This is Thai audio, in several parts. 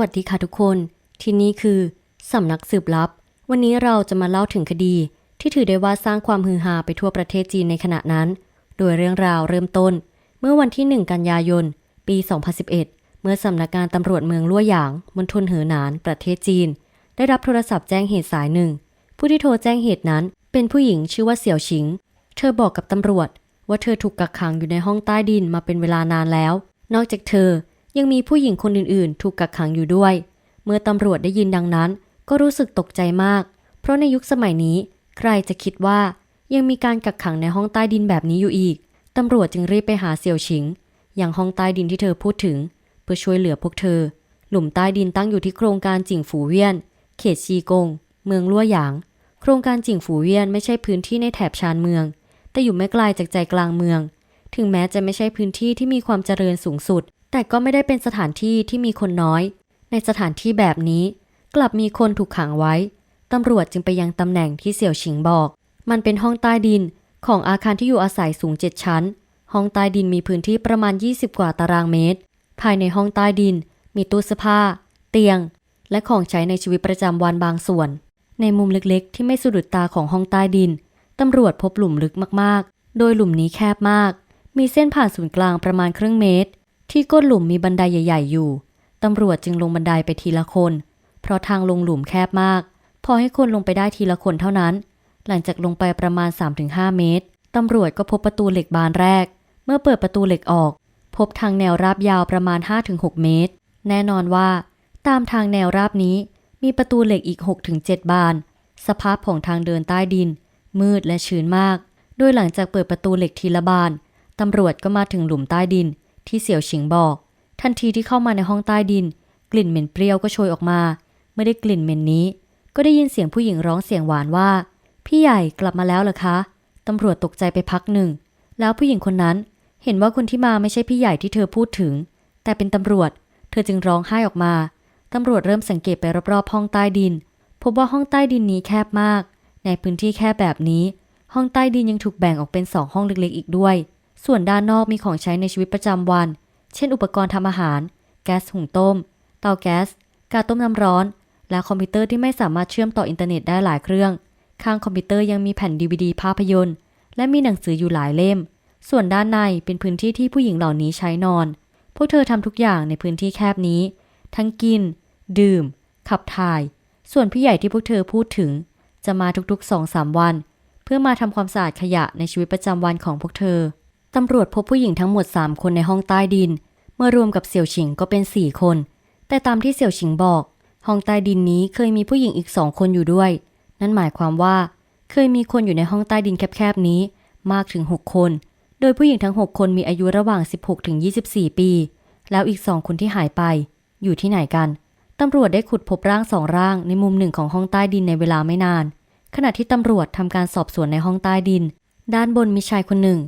วัสดีค่ะทุกคน ที่นี่คือสำนักสืบลับ วันนี้เราจะมาเล่าถึงคดี ที่ถือได้ว่าสร้างความฮือฮาไปทั่วประเทศจีนในขณะนั้น โดยเรื่องราวเริ่มต้น เมื่อวันที่ 1 กันยายน ปี 2011 เมื่อสำนักงานตำรวจเมืองลั่วหยางมณฑลเหอหนาน ประเทศจีน ได้รับโทรศัพท์แจ้งเหตุสายหนึ่ง ผู้ที่โทรแจ้งเหตุนั้น เป็นผู้หญิงชื่อว่าเสี่ยวชิง เธอบอกกับตำรวจ ว่าเธอถูกกักขังอยู่ในห้องใต้ดินมาเป็นเวลานานแล้ว นอกจากเธอ ยังมีผู้หญิงคนอื่นๆ ถูกกักขังอยู่ด้วย เมื่อตำรวจได้ยินดังนั้น ก็รู้สึกตกใจมาก เพราะในยุคสมัยนี้ ใครจะคิดว่ายังมีการกักขังในห้องใต้ดินแบบนี้อยู่อีก ตำรวจจึงรีบไปหาเสี่ยวชิง อย่างห้องใต้ดินที่เธอพูดถึง เพื่อช่วยเหลือพวกเธอ หลุมใต้ดินตั้งอยู่ที่โครงการจิ่งฝูเวียน เขตชีกง เมืองลั่วหยาง โครงการจิ่งฝูเวียนไม่ใช่พื้นที่ในแถบชานเมือง แต่อยู่ไม่ไกลจากใจกลางเมือง ถึงแม้จะไม่ใช่พื้นที่ที่มีความเจริญสูงสุด แต่ก็ไม่ได้เป็นสถานที่ที่มีคนน้อย ในสถานที่แบบนี้ กลับมีคนถูกขังไว้ ตำรวจจึงไปยังตำแหน่งที่เสี่ยวชิงบอก มันเป็นห้องใต้ดินของอาคารที่อยู่อาศัยสูง7ชั้น ห้องใต้ดินมีพื้นที่ประมาณ 20 กว่าตารางเมตร ภายในห้องใต้ดิน มีตู้เสื้อผ้า เตียง และของใช้ในชีวิตประจำวันบางส่วน ในมุมเล็กๆ ที่ไม่สะดุดตาของห้องใต้ดิน ตำรวจพบหลุมลึกมากๆ โดยหลุมนี้แคบมาก มีเส้นผ่านศูนย์กลางประมาณครึ่งเมตร ที่ก้นหลุมมีบันไดใหญ่ ๆ อยู่ ตำรวจจึงลงบันไดไปทีละคน เพราะทางลงหลุมแคบมาก พอให้คนลงไปได้ทีละคนเท่านั้น หลังจากลงไปประมาณ 3-5 เมตร ตำรวจก็พบประตูเหล็กบานแรก เมื่อเปิดประตูเหล็กออก พบทางแนวราบยาวประมาณ 5-6 เมตร แน่นอนว่า ตามทางแนวราบนี้มีประตูเหล็กอีก 6-7 บาน สภาพของทางเดินใต้ดิน มืดและชื้นมาก โดยหลังจากเปิดประตูเหล็กทีละบาน ตำรวจก็มาถึงหลุมใต้ดิน ที่เสี่ยวฉิงบอก ทันทีที่เข้ามาในห้องใต้ดิน กลิ่นเหม็นเปรี้ยวก็โชยออกมาเมื่อได้กลิ่นเหม็นนี้ ก็ได้ยินเสียงผู้หญิงร้องเสียงหวานว่า พี่ใหญ่กลับมาแล้วเหรอคะตำรวจตกใจไปพักหนึ่ง แล้วผู้หญิงคนนั้นเห็นว่าคนที่มาไม่ใช่พี่ใหญ่ที่เธอพูดถึง แต่เป็นตำรวจ เธอจึงร้องไห้ออกมาตำรวจเริ่มสังเกตไปรอบๆห้องใต้ดิน พบว่าห้องใต้ดินนี้แคบมาก ในพื้นที่แคบแบบนี้ ห้องใต้ดินยังถูกแบ่งออกเป็นสองห้องเล็กๆ อีกด้วย ส่วนด้านนอกมีของใช้ในชีวิตประจำวัน เช่นอุปกรณ์ทำอาหาร แก๊สหุงต้ม เตาแก๊ส กาต้มน้ำร้อน และคอมพิวเตอร์ที่ไม่สามารถเชื่อมต่ออินเทอร์เน็ตได้หลายเครื่อง ข้างคอมพิวเตอร์ยังมีแผ่นดีวดีภาพยนตร์ และมีหนังสืออยู่หลายเล่ม ส่วนด้านในเป็นพื้นที่ที่ผู้หญิงเหล่านี้ใช้นอน พวกเธอทำทุกอย่างในพื้นที่แคบนี้ ทั้งกิน ดื่ม ขับถ่าย ส่วนพี่ใหญ่ที่พวกเธอพูดถึง จะมาทุกๆสองสามวัน เพื่อมาทำความสะอาดขยะในชีวิตประจำวันของพวกเธอ ตำรวจพบผู้หญิงทั้งหมด 3 คนในห้องใต้ดิน เมื่อรวมกับเสี่ยวฉิงก็เป็น 4 คน แต่ตามที่เสี่ยวฉิงบอก ห้องใต้ดินนี้เคยมีผู้หญิงอีกสองคนอยู่ด้วย นั่นหมายความว่า เคยมีคนอยู่ในห้องใต้ดินแคบๆนี้ มากถึง 6 คน โดยผู้หญิงทั้ง 6 คนมีอายุระหว่าง 16ถึง24 ปี แล้วอีกสองคนที่หายไป อยู่ที่ไหนกันตำรวจได้ขุดพบร่างสองร่างในมุมหนึ่งของห้องใต้ดินในเวลาไม่นาน ขณะที่ตำรวจทำการสอบสวนในห้องใต้ดิน ด้านบนมีชายคนหนึ่ง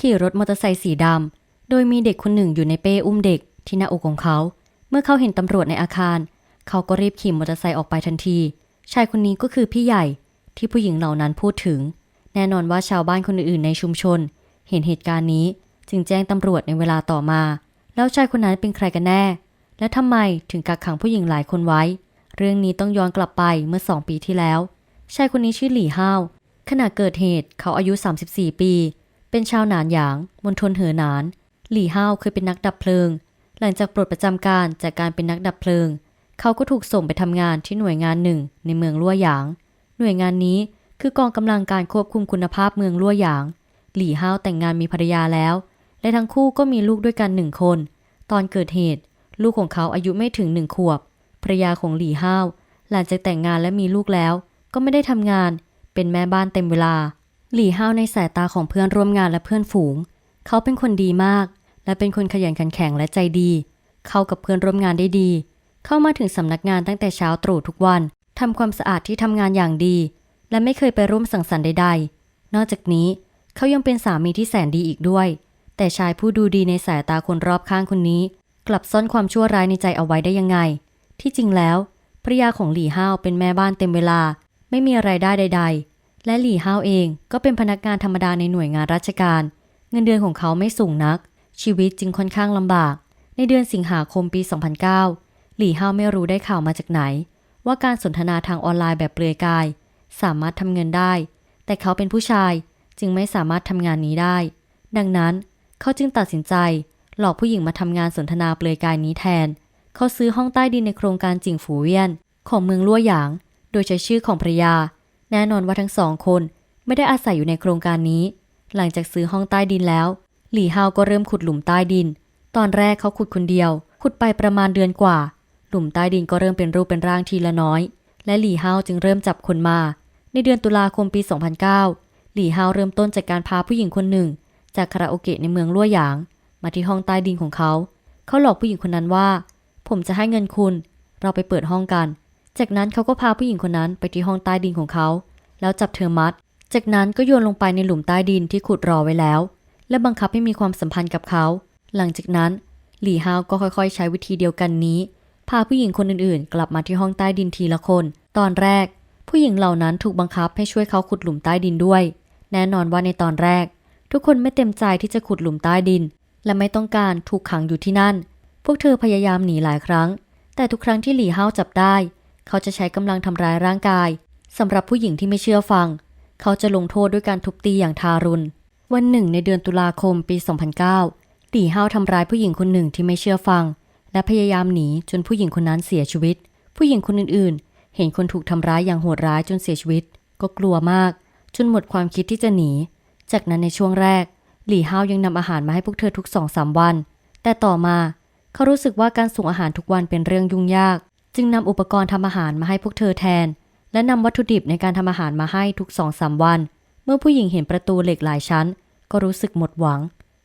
ขี่รถมอเตอร์ไซค์สีดำ โดยมีเด็กคนหนึ่งอยู่ในเป้อุ้มเด็กที่หน้าอกของเขา เมื่อเขาเห็นตำรวจในอาคาร เขาก็รีบขี่มอเตอร์ไซค์ออกไปทันที ชายคนนี้ก็คือพี่ใหญ่ที่ผู้หญิงเหล่านั้นพูดถึง แน่นอนว่าชาวบ้านคนอื่นๆในชุมชน เห็นเหตุการณ์นี้จึงแจ้งตำรวจในเวลาต่อมา แล้วชายคนนั้นเป็นใครกันแน่ และทำไมถึงกักขังผู้หญิงหลายคนไว้ เรื่องนี้ต้องย้อนกลับไปเมื่อสองปีที่แล้ว ชายคนนี้ชื่อหลี่ห้าวขณะเกิดเหตุเขาอายุ 34 ปี เป็นชาวหนานหยางมณฑลเหอหนาน หลี่ห้าวเคยเป็นนักดับเพลิง หลังจากปลดประจำการจากการเป็นนักดับเพลิง เขาก็ถูกส่งไปทำงานที่หน่วยงานหนึ่งในเมืองลั่วหยาง หน่วยงานนี้คือกองกำลังการควบคุมคุณภาพเมืองลั่วหยาง หลี่ห้าวแต่งงานมีภรรยาแล้ว และทั้งคู่ก็มีลูกด้วยกันหนึ่งคน ตอนเกิดเหตุ ลูกของเขาอายุไม่ถึงหนึ่งขวบ ภรรยาของหลี่ห้าวหลังจากแต่งงานและมีลูกแล้ว ก็ไม่ได้ทำงาน เป็นแม่บ้านเต็มเวลา หลี่ห้าวในสายตาของเพื่อนร่วมงานและเพื่อนฝูง เขาเป็นคนดีมาก และเป็นคนขยันขันแข็งและใจดี เข้ากับเพื่อนร่วมงานได้ดี เข้ามาถึงสำนักงานตั้งแต่เช้าตรู่ทุกวันทำความสะอาดที่ทำงานอย่างดี และไม่เคยไปร่วมสังสรรค์ใดๆ นอกจากนี้เขายังเป็นสามีที่แสนดีอีกด้วย แต่ชายผู้ดูดีในสายตาคนรอบข้างคนนี้ กลับซ่อนความชั่วร้ายในใจเอาไว้ได้ยังไง ที่จริงแล้วภรยาของหลี่ห้าวเป็นแม่บ้านเต็มเวลา ไม่มีไรายได้ใด ๆ และหลี่ห้าวเองก็เป็นพนักงานธรรมดาในหน่วยงานราชการ เงินเดือนของเขาไม่สูงนัก ชีวิตจึงค่อนข้างลำบาก ในเดือนสิงหาคมปี 2009 หลี่เฮาวไม่รู้ได้ข่าวมาจากไหน ว่าการสนทนาทางออนไลน์แบบเปลือยกาย สามารถทำเงินได้ แต่เขาเป็นผู้ชายจึงไม่สามารถทำงานนี้ได้ ดังนั้นเขาจึงตัดสินใจ หลอกผู้หญิงมาทำงานสนทนาเปลือยกายนี้แทน เขาซื้อห้องใต้ดินในโครงการจิงฝูเวียน ของเมืองลั่วหยาง โดยใช้ชื่อของภรยา แน่นอนว่าทั้งสองคนไม่ได้อาศัยอยู่ในโครงการนี้ หลังจากซื้อห้องใต้ดินแล้ว หลี่ฮาวก็เริ่มขุดหลุมใต้ดิน ตอนแรกเขาขุดคนเดียว ขุดไปประมาณเดือนกว่า หลุมใต้ดินก็เริ่มเป็นรูปเป็นร่างทีละน้อย และหลี่ฮาวจึงเริ่มจับคนมา ในเดือนตุลาคมปี 2009 หลี่ฮาวเริ่มต้นจากการพาผู้หญิงคนหนึ่ง จากคาราโอเกะในเมืองลั่วหยาง มาที่ห้องใต้ดินของเขา เขาหลอกผู้หญิงคนนั้นว่า ผมจะให้เงินคุณ เราไปเปิดห้องกัน จากนั้นเขาก็พาผู้หญิงคนนั้นไปที่ห้องใต้ดินของเขา แล้วจับเธอมัด จากนั้นก็โยนลงไปในหลุมใต้ดินที่ขุดรอไว้แล้ว และบังคับให้มีความสัมพันธ์กับเขา หลังจากนั้นหลี่ฮาวก็ค่อยๆ ใช้วิธีเดียวกันนี้ พาผู้หญิงคนอื่นๆ กลับมาที่ห้องใต้ดินทีละคน ตอนแรก ผู้หญิงเหล่านั้นถูกบังคับให้ช่วยเขาขุดหลุมใต้ดินด้วย แน่นอนว่าในตอนแรก ทุกคนไม่เต็มใจที่จะขุดหลุมใต้ดิน และไม่ต้องการถูกขังอยู่ที่นั่น พวกเธอพยายามหนีหลายครั้ง แต่ทุกครั้งที่หลี่ฮาวจับได้ เขาจะใช้กำลังทำร้ายร่างกายสำหรับผู้หญิงที่ไม่เชื่อฟัง เขาจะลงโทษด้วยการทุบตีอย่างทารุณ วันหนึ่งในเดือนตุลาคมปี 2009หลี่เฮาทำร้ายผู้หญิงคนหนึ่งที่ไม่เชื่อฟัง และพยายามหนีจนผู้หญิงคนนั้นเสียชีวิต ผู้หญิงคนอื่นๆ เห็นคนถูกทำร้ายอย่างโหดร้ายจนเสียชีวิต ก็กลัวมาก จนหมดความคิดที่จะหนี จากนั้นในช่วงแรก หลี่เฮาวยังนำอาหารมาให้พวกเธอทุกสองสามวัน แต่ต่อมาเขารู้สึกว่าการส่งอาหารทุกวันเป็นเรื่องยุ่งยาก จึงนำอุปกรณ์ทำอาหารมาให้พวกเธอแทน และนำวัตถุดิบในการทำอาหารมาให้ทุกสองสามวัน เมื่อผู้หญิงเห็นประตูเหล็กหลายชั้น ก็รู้สึกหมดหวัง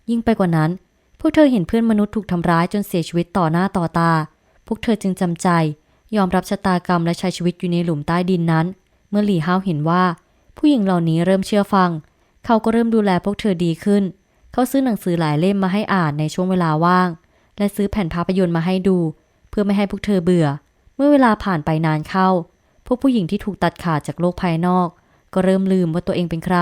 ยิ่งไปกว่านั้น พวกเธอเห็นเพื่อนมนุษย์ถูกทำร้ายจนเสียชีวิตต่อหน้าต่อตา พวกเธอจึงจำใจ ยอมรับชะตากรรมและใช้ชีวิตอยู่ในหลุมใต้ดินนั้น เมื่อหลี่ฮาวเห็นว่า ผู้หญิงเหล่านี้เริ่มเชื่อฟัง เขาก็เริ่มดูแลพวกเธอดีขึ้น เขาซื้อหนังสือหลายเล่มมาให้อ่านในช่วงเวลาว่าง และซื้อแผ่นภาพยนตร์มาให้ดู เพื่อไม่ให้พวกเธอเบื่อ มื่อเวลาผ่านไปนานเข้า พวกผู้หญิงที่ถูกตัดขาดจากโลกภายนอก ก็เริ่มลืมว่าตัวเองเป็นใคร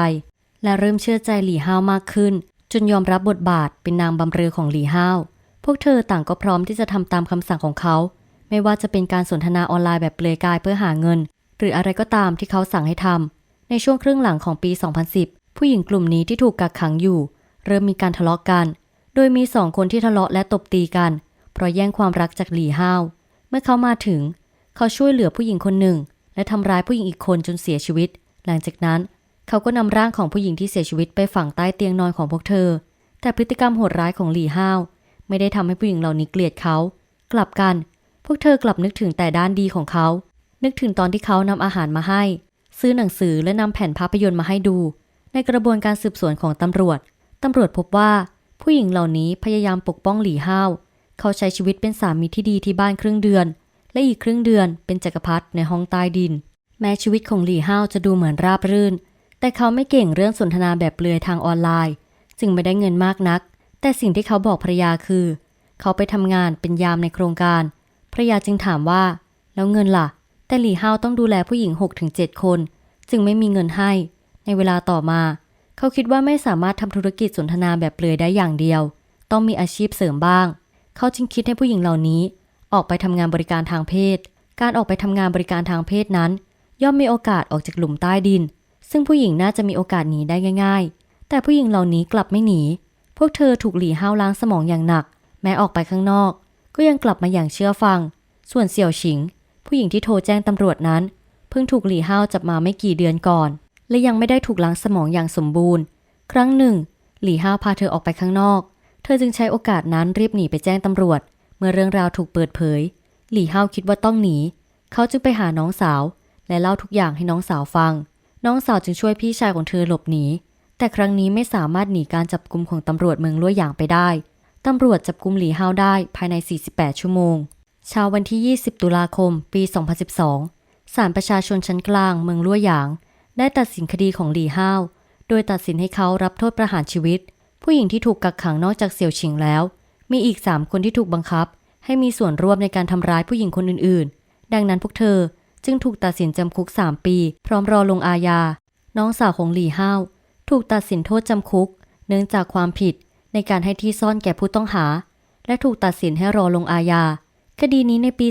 และเริ่มเชื่อใจหลี่ห้าวมากขึ้น จนยอมรับบทบาทเป็นนางบำเรอของหลี่ห้าว พวกเธอต่างก็พร้อมที่จะทำตามคำสั่งของเขา ไม่ว่าจะเป็นการสนทนาออนไลน์แบบเปลือยกายเพื่อหาเงิน หรืออะไรก็ตามที่เขาสั่งให้ทำในช่วงครึ่งหลังของปี 2010 ผู้หญิงกลุ่มนี้ที่ถูกกักขังอยู่ เริ่มมีการทะเลาะกัน โดยมีสองคนที่ทะเลาะและตบตีกัน เพราะแย่งความรักจากหลี่ห้าว เมื่อเขามาถึง เขาช่วยเหลือผู้หญิงคนหนึ่ง และทำร้ายผู้หญิงอีกคนจนเสียชีวิต หลังจากนั้นเขาก็นำร่างของผู้หญิงที่เสียชีวิตไปฝังใต้เตียงนอนของพวกเธอ แต่พฤติกรรมโหดร้ายของหลี่ห้าวไม่ได้ทำให้ผู้หญิงเหล่านี้เกลียดเขา กลับกัน พวกเธอกลับนึกถึงแต่ด้านดีของเขา นึกถึงตอนที่เขานำอาหารมาให้ ซื้อหนังสือและนำแผ่นภาพยนตร์มาให้ดู ในกระบวนการสืบสวนของตำรวจตำรวจพบว่า ผู้หญิงเหล่านี้พยายามปกป้องหลี่ห้าว เขาใช้ชีวิตเป็นสามีที่ดีที่บ้านครึ่งเดือน และอีกครึ่งเดือนเป็นจักรพรรดิในห้องใต้ดิน แม้ชีวิตของหลี่ห้าวจะดูเหมือนราบรื่น แต่เขาไม่เก่งเรื่องสนทนาแบบเปลือยทางออนไลน์ จึงไม่ได้เงินมากนัก แต่สิ่งที่เขาบอกภรรยาคือ เขาไปทำงานเป็นยามในโครงการภรรยาจึงถามว่า แล้วเงินล่ะ แต่หลี่ห้าวต้องดูแลผู้หญิง 6-7 คน จึงไม่มีเงินให้ ในเวลาต่อมา เขาคิดว่าไม่สามารถทำธุรกิจสนทนาแบบเปลือยได้อย่างเดียว ต้องมีอาชีพเสริมบ้าง เขาจึงคิดให้ผู้หญิงเหล่านี้ ออกไปทำงานบริการทางเพศ การออกไปทำงานบริการทางเพศนั้น ย่อมมีโอกาสออกจากหลุมใต้ดิน ซึ่งผู้หญิงน่าจะมีโอกาสหนีได้ง่าย ๆ แต่ผู้หญิงเหล่านี้กลับไม่หนี พวกเธอถูกหลี่ห้าวล้างสมองอย่างหนัก แม้ออกไปข้างนอก ก็ยังกลับมาอย่างเชื่อฟัง ส่วนเสี่ยวฉิง ผู้หญิงที่โทรแจ้งตำรวจนั้น เพิ่งถูกหลี่ห้าวจับมาไม่กี่เดือนก่อน และยังไม่ได้ถูกล้างสมองอย่างสมบูรณ์ ครั้งหนึ่ง หลี่ห้าวพาเธอออกไปข้างนอก เธอจึงใช้โอกาสนั้นรีบหนีไปแจ้งตำรวจ เมื่อเรื่องราวถูกเปิดเผย หลี่ห้าวคิดว่าต้องหนี เขาจึงไปหาน้องสาว และเล่าทุกอย่างให้น้องสาวฟัง น้องสาวจึงช่วยพี่ชายของเธอหลบหนี แต่ครั้งนี้ไม่สามารถหนีการจับกุมของตำรวจเมืองลั่วหยางไปได้ ตำรวจจับกุมหลี่ห้าวได้ภายใน 48 ชั่วโมง เช้าวันที่ 20 ตุลาคม ปี 2012 ศาลประชาชนชั้นกลางเมืองลั่วหยาง ได้ตัดสินคดีของหลี่ห้าวโดยตัดสินให้เขารับโทษประหารชีวิต ผู้หญิงที่ถูกกักขังนอกจากเสี่ยวฉิงแล้ว มีอีก3คนที่ถูกบังคับ ให้มีส่วนร่วมในการทำร้ายผู้หญิงคนอื่นๆ ดังนั้นพวกเธอจึงถูกตัดสินจำคุก 3 ปี พร้อมรอลงอาญา น้องสาวของหลี่ห้าว ถูกตัดสินโทษจำคุก เนื่องจากความผิดในการให้ที่ซ่อนแก่ผู้ต้องหา และถูกตัดสินให้รอลงอาญา คดีนี้ในปี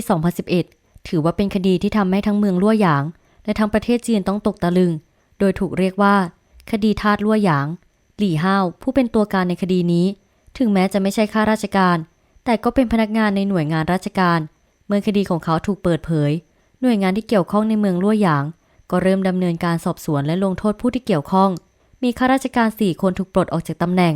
2011 ถือว่าเป็นคดีที่ทำให้ทั้งเมืองลั่วหยาง และทั้งประเทศจีนต้องตกตะลึง โดยถูกเรียกว่า คดีทาสลั่วหยาง หลี่ห้าวผู้เป็นตัวการในคดีนี้ ถึงแม้จะไม่ใช่ข้าราชการ แต่ก็เป็นพนักงานในหน่วยงานราชการ เมื่อคดีของเขาถูกเปิดเผย หน่วยงานที่เกี่ยวข้องในเมืองลั่วหยาง ก็เริ่มดำเนินการสอบสวนและลงโทษผู้ที่เกี่ยวข้อง มีข้าราชการ4คนถูกปลดออกจากตำแหน่ง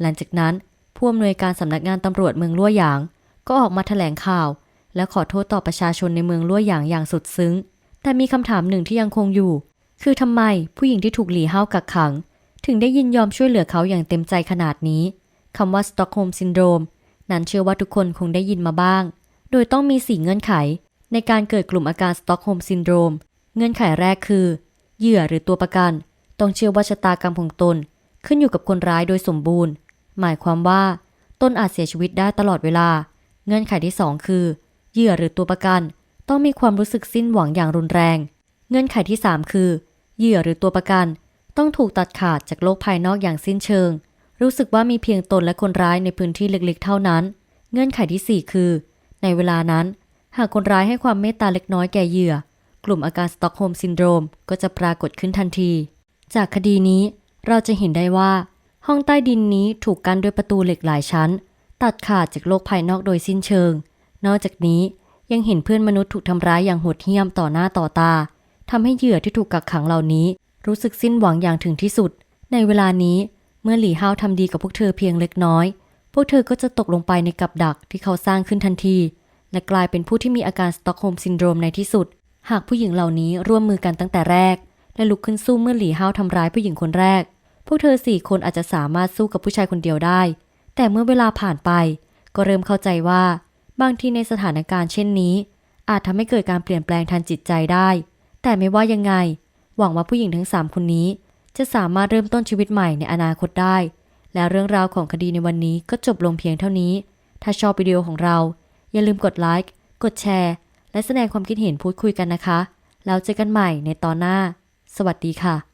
หลังจากนั้นผู้อำนวยการสำนักงานตำรวจเมืองลั่วหยาง ก็ออกมาแถลงข่าว และขอโทษต่อประชาชนในเมืองลั่วหยางอย่างสุดซึ้ง แต่มีคำถามหนึ่งที่ยังคงอยู่ คือทำไมผู้หญิงที่ถูกหลี่ห้าวกักขัง ถึงได้ยินยอมช่วยเหลือเขาอย่างเต็มใจขนาดนี้คำว่าสต็อกโฮมซินโดรมนั้นเชื่อว่าทุกคนคงได้ยินมาบ้าง โดยต้องมีสี่เงื่อนไข ในการเกิดกลุ่มอาการสต็อกโฮมซินโดรมเงื่อนไขแรกคือ เหยื่อหรือตัวประกัน ต้องเชื่อว่าชะตากรรมของตน ขึ้นอยู่กับคนร้ายโดยสมบูรณ์ หมายความว่าตนอาจเสียชีวิตได้ตลอดเวลา เงื่อนไขที่ 2 คือ เหยื่อหรือตัวประกัน ต้องมีความรู้สึกสิ้นหวังอย่างรุนแรง เงื่อนไขที่ 3 คือ เหยื่อหรือตัวประกัน ต้องถูกตัดขาดจากโลกภายนอกอย่างสิ้นเชิง รู้สึกว่ามีเพียงตนและคนร้ายในพื้นที่เล็กๆ เท่านั้น เงื่อนไขทีสี่4 คือ ในเวลานั้น หากคนร้ายให้ความเมตตาเล็กน้อยแก่เหยื่อ กลุ่มอาการสต็อกโฮล์มซินโดรมก็จะปรากฏขึ้นทันที จากคดีนี้เราจะเห็นได้ว่า ห้องใต้ดินนี้ถูกกั้นด้วยประตูเหล็กหลายชั้น ตัดขาดจากโลกภายนอกโดยสิ้นเชิง นอกจากนี้ยังเห็นเพื่อนมนุษย์ถูกทำร้ายอย่างโหดเหี้ยมต่อหน้าต่อตาทำให้เหยื่อที่ถูกกักขังเหล่านี้ รู้สึกสิ้นหวังอย่างถึงที่สุด ในเวลานี้เมื่อหลี่ห้าวทำดีกับพวกเธอเพียงเล็กน้อย พวกเธอก็จะตกลงไปในกับดักที่เขาสร้างขึ้นทันที และกลายเป็นผู้ที่มีอาการสต็อกโฮมซินโดรมในที่สุด หากผู้หญิงเหล่านี้ร่วมมือกันตั้งแต่แรก และลุกขึ้นสู้เมื่อหลี่ห้าวทำร้ายผู้หญิงคนแรก พวกเธอสี่คนอาจจะสามารถสู้กับผู้ชายคนเดียวได้ แต่เมื่อเวลาผ่านไป ก็เริ่มเข้าใจว่า บางทีในสถานการณ์เช่นนี้ อาจทำให้เกิดการเปลี่ยนแปลงทางจิตใจได้ แต่ไม่ว่ายังไง หวังว่าผู้หญิงทั้งสามคนนี้ จะสามารถเริ่มต้นชีวิตใหม่ในอนาคตได้ และเรื่องราวของคดีในวันนี้ก็จบลงเพียงเท่านี้ ถ้าชอบวิดีโอของเรา อย่าลืมกดไลค์ กดแชร์ และแสดงความคิดเห็นพูดคุยกันนะคะ แล้วเจอกันใหม่ในตอนหน้า สวัสดีค่ะ